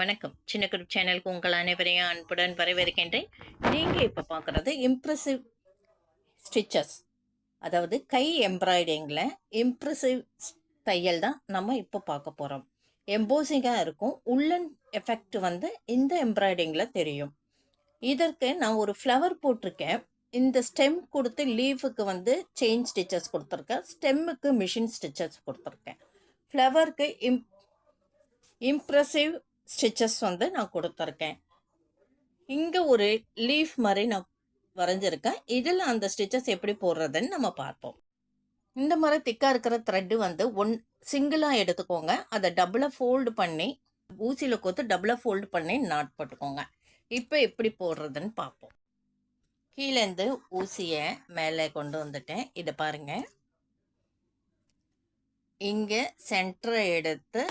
வணக்கம். சின்ன குரூப் சேனலுக்கு உங்கள் அனைவரையும் அன்புடன் வரவேற்கின்றேன். நீங்கள் இப்போ பார்க்குறது இம்ப்ரெசிவ் ஸ்டிச்சஸ் அதாவது கை எம்ப்ராய்டிங்கில் இம்ப்ரெசிவ் தையல் தான் நம்ம இப்போ பார்க்க போகிறோம் எம்போசிங்காக இருக்கும். உள்ளன் எஃபெக்ட் வந்து இந்த எம்ப்ராய்டிங்கில் தெரியும். இதற்கு நான் ஒரு ஃப்ளவர் போட்டிருக்கேன். இந்த ஸ்டெம் கொடுத்து லீஃபுக்கு வந்து செயின் ஸ்டிச்சஸ் கொடுத்துருக்கேன். ஸ்டெம்முக்கு மிஷின் ஸ்டிச்சஸ் கொடுத்துருக்கேன். ஃப்ளவருக்கு இம் இம்ப்ரெசிவ் ஸ்டிச்சஸ் வந்து நான் கொடுத்துருக்கேன். இங்கே ஒரு லீஃப் மாதிரி நான் வரைஞ்சிருக்கேன். இதில் அந்த ஸ்டிச்சஸ் எப்படி போடுறதுன்னு நம்ம பார்ப்போம். இந்த மாதிரி திக்காக இருக்கிற த்ரெட்டு வந்து ஒன் சிங்கிளாக எடுத்துக்கோங்க. அதை டபுளாக ஃபோல்டு பண்ணி ஊசியில் கோத்து டபுளாக ஃபோல்டு பண்ணி நாட் போட்டுக்கோங்க. இப்போ எப்படி போடுறதுன்னு பார்ப்போம். கீழேருந்து ஊசியை மேலே கொண்டு வந்துட்டேன். இதை பாருங்கள் இங்கே சென்டரை எடுத்து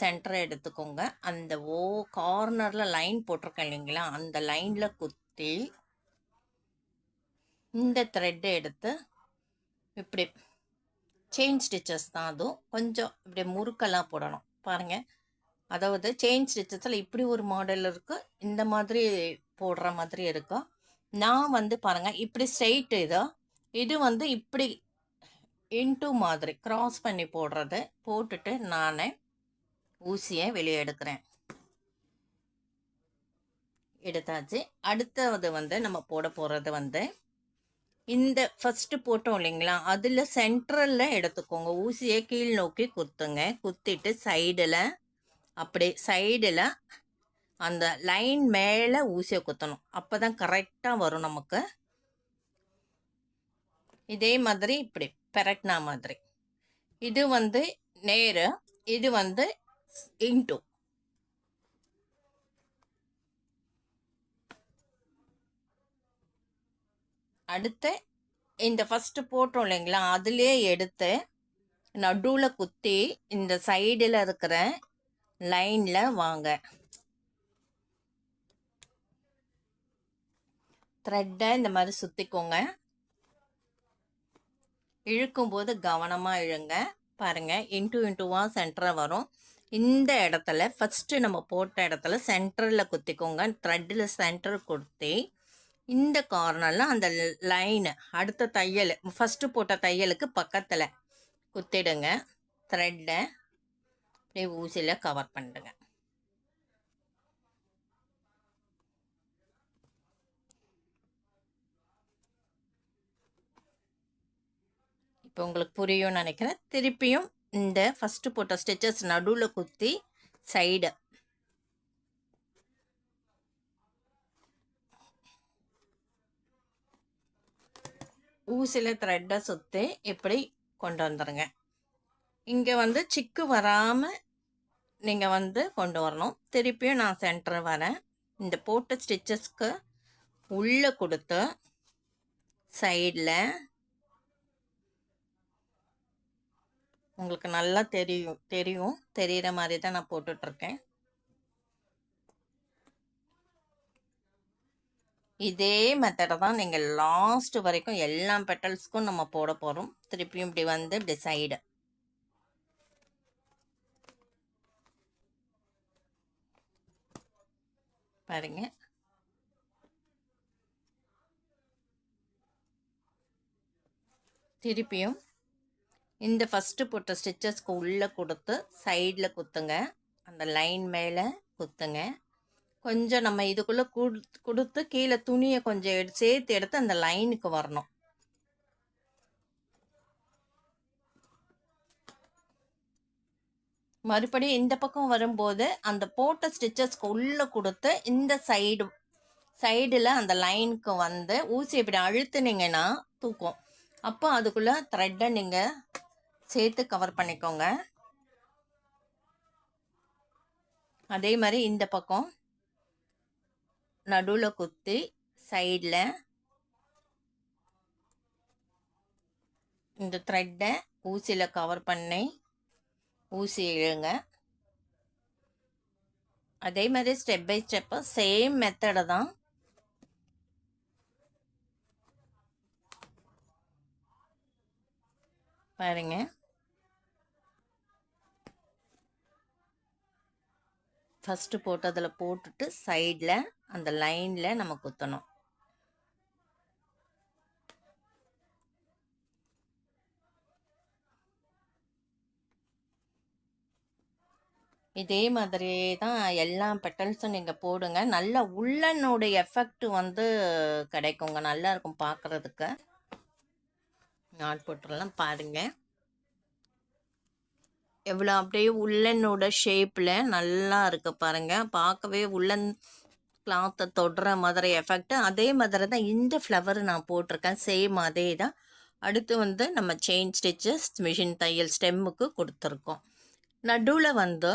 சென்டரை எடுத்துக்கோங்க. அந்த ஓ கார்னரில் லைன் போட்டிருக்கேன் இல்லைங்களா? அந்த லைனில் குத்தி இந்த த்ரெட்டை எடுத்து இப்படி செயின் ஸ்டிச்சஸ் தான் அதுவும். கொஞ்சம் இப்படி முறுக்கெல்லாம் போடணும். பாருங்கள் அதாவது செயின் ஸ்டிச்சஸில் இப்படி ஒரு மாடல் இருக்குது இந்த மாதிரி போடுற மாதிரி இருக்கும் நான் வந்து பாருங்கள் இப்படி ஸ்ட்ரெயிட் இதோ. இது வந்து இப்படி இன்ட்டு மாதிரி க்ராஸ் பண்ணி போடுறது. போட்டுட்டு நான் ஊசியை வெளியே எடுக்கிறேன். எடுத்தாச்சு. அடுத்தது வந்து நம்ம போட போகிறது வந்து இந்த ஃபஸ்ட்டு போட்டோம் இல்லைங்களா? அதில் சென்ட்ரலில் எடுத்துக்கோங்க. ஊசியை கீழ் நோக்கி குத்துங்க. குத்திட்டு சைடில் அப்படி சைடில் அந்த லைன் மேலே ஊசியை குத்தணும். அப்போ தான் கரெக்டாக வரும் நமக்கு. இதே மாதிரி இப்படி பெரட்னா மாதிரி. இது வந்து நேரு இது வந்து இன்டூ அடுத்து இந்த ஃபஸ்ட்டு போட்டோம் இல்லைங்களா? அதுலேயே எடுத்து நடுவில் குத்தி இந்த சைடில் இருக்கிற லைனில் வாங்க. த்ரெட்டை இந்த மாதிரி சுற்றிக்கோங்க இழுக்கும்போது கவனமாக இழுங்க. பாருங்கள் இன்ட்டு இன்ட்டுவாக சென்டராக வரும். இந்த இடத்துல ஃபஸ்ட்டு நம்ம போட்ட இடத்துல சென்டரில் குத்திக்கோங்க. த்ரெட்டில் சென்டர் குத்தி இந்த கார்னரில் அந்த லைனு அடுத்த தையல் ஃபஸ்ட்டு போட்ட தையலுக்கு பக்கத்தில் குத்திடுங்க. த்ரெட்டை அப்படியே ஊசியில் கவர் பண்ணிடுங்க இப்போ உங்களுக்கு புரியும்னு நினைக்கிறேன். திருப்பியும் இந்த ஃபஸ்ட்டு போட்ட ஸ்டிச்சஸ் நடுவில் குத்தி சைடு ஊசியில் த்ரெட்டை சுற்றி இப்படி கொண்டு வந்துடுங்க இங்கே வந்து சிக்கு வராமல் நீங்கள் வந்து கொண்டு வரணும். திருப்பியும் நான் சென்டர் வரேன். இந்த போட்ட ஸ்டிச்சஸ்க்கு உள்ளே கொடுத்து சைடில் உங்களுக்கு நல்லா தெரியும் தெரியும். தெரிகிற மாதிரி தான் நான் போட்டுட்ருக்கேன். இதே மெத்தடை தான் நீங்கள் லாஸ்ட் வரைக்கும் எல்லா பெட்டல்ஸ்க்கும் நம்ம போட போகிறோம் திருப்பியும் இப்படி வந்து இப்படி சைடு பாருங்க. திருப்பியும் இந்த ஃபஸ்ட்டு போட்ட ஸ்டிச்சஸ்க்கு உள்ளே கொடுத்து சைடில் குத்துங்க. அந்த லைன் மேலே குத்துங்க. கொஞ்சம் நம்ம இதுக்குள்ளே கொடுத்து கொடுத்து கீழே துணியை கொஞ்சம் எடு சேர்த்து எடுத்து அந்த லைனுக்கு வரணும். மறுபடியும் இந்த பக்கம் வரும்போது அந்த போட்ட ஸ்டிச்சஸ்க்கு உள்ளே கொடுத்து இந்த சைடு சைடில் அந்த லைனுக்கு வந்து ஊசி இப்படி அழுத்துனீங்கன்னா தூக்கும். அப்போ அதுக்குள்ளே த்ரெட்டை நீங்கள் சேர்த்து கவர் பண்ணிக்கோங்க. அதே மாதிரி இந்த பக்கம் நடுவில் குத்தி சைடில் இந்த த்ரெட்டை ஊசியில் கவர் பண்ணி ஊசி இழுங்க. அதே மாதிரி ஸ்டெப் பை ஸ்டெப்பாக சேம் மெத்தடை தான் பாருங்கள் ஃபஸ்ட்டு போட்டதில் போட்டுட்டு சைடில் அந்த லைனில் நம்ம குத்தணும். இதே மாதிரியே தான் எல்லா பெட்டல்ஸும் நீங்கள் போடுங்க. நல்ல உள்ளனுடைய எஃபெக்ட் வந்து கிடைக்குங்க. நல்லா இருக்கும் பார்க்குறதுக்கு. நாட் போட்டுலாம் பாருங்கள் எவ்வளோ அப்படியே உள்ளனோட ஷேப்பில் நல்லா இருக்கு பாருங்க. பார்க்கவே உள்ளன் கிளாத்தை தொடுற மாதிரி எஃபெக்ட் அதே மாதிரி தான் இந்த ஃப்ளவர் நான் போட்டிருக்கேன். சேம் அதே தான். அடுத்து வந்து நம்ம செயின் ஸ்டிச்சஸ் மிஷின் தையல் ஸ்டெம்முக்கு கொடுத்துருக்கோம். நடுவில் வந்து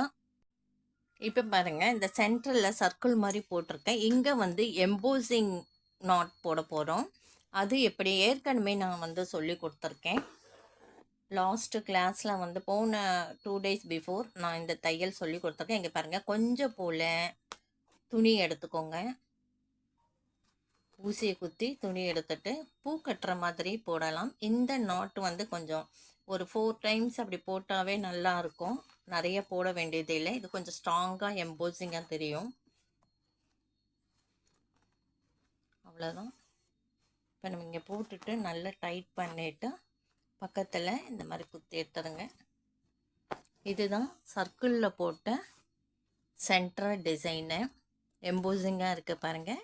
இப்போ பாருங்கள் இந்த சென்டரில் சர்க்கிள் மாதிரி போட்டிருக்கேன். இங்கே வந்து எம்போசிங் நாட் போட போகிறோம் அது எப்படி ஏற்கனவே நான் வந்து சொல்லி கொடுத்துருக்கேன். லாஸ்ட்டு கிளாஸில் வந்து போன டூ டேஸ் பிஃபோர் நான் இந்த தையல் சொல்லி கொடுத்துருக்கேன். இங்கே பாருங்கள் கொஞ்சம் போல் துணி எடுத்துக்கோங்க. ஊசியை குத்தி துணி எடுத்துட்டு பூ கட்டுற மாதிரி போடலாம். இந்த நாட் வந்து கொஞ்சம் ஒரு ஃபோர் டைம்ஸ் அப்படி போட்டாவே நல்லா இருக்கும். நிறைய போட வேண்டியது இல்லை. இது கொஞ்சம் ஸ்ட்ராங்காக எம்போசிங்காக தெரியும். அவ்வளோதான் இப்போ நம்ம இங்கே போட்டுட்டு நல்லா டைட் பண்ணிவிட்டு பக்கத்தில் இந்த மாதிரி குத்தி எடுத்துருங்க இதுதான் சர்க்கிளில் போட்ட சென்ட்ரல் டிசைனு. எம்போசிங்காக இருக்குது பாருங்கள்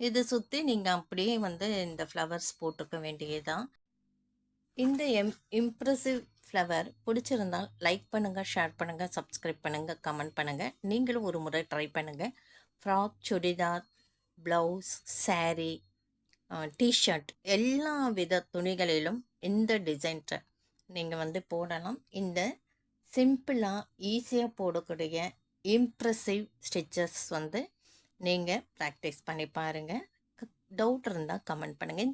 இது சுற்றி நீங்கள் அப்படியே வந்து இந்த ஃப்ளவர்ஸ் போட்டுக்க வேண்டியதுதான். இந்த எம் இம்ப்ரெசிவ் ஃப்ளவர் பிடிச்சிருந்தால் லைக் பண்ணுங்கள் ஷேர் பண்ணுங்கள் சப்ஸ்கிரைப் பண்ணுங்கள் கமெண்ட் பண்ணுங்கள் நீங்களும் ஒரு முறை ட்ரை பண்ணுங்கள் frock churidar blouse sari T shirt எல்லா வித துணிகளிலும் இந்த டிசைன்ட்ட நீங்கள் வந்து போடலாம் இந்த சிம்பிளாக ஈஸியாக போடக்கூடிய இம்ப்ரெசிவ் ஸ்டிச்சஸ் வந்து நீங்கள் ப்ராக்டிஸ் பண்ணி பாருங்கள் டவுட் இருந்தால் கமெண்ட் பண்ணுங்கள்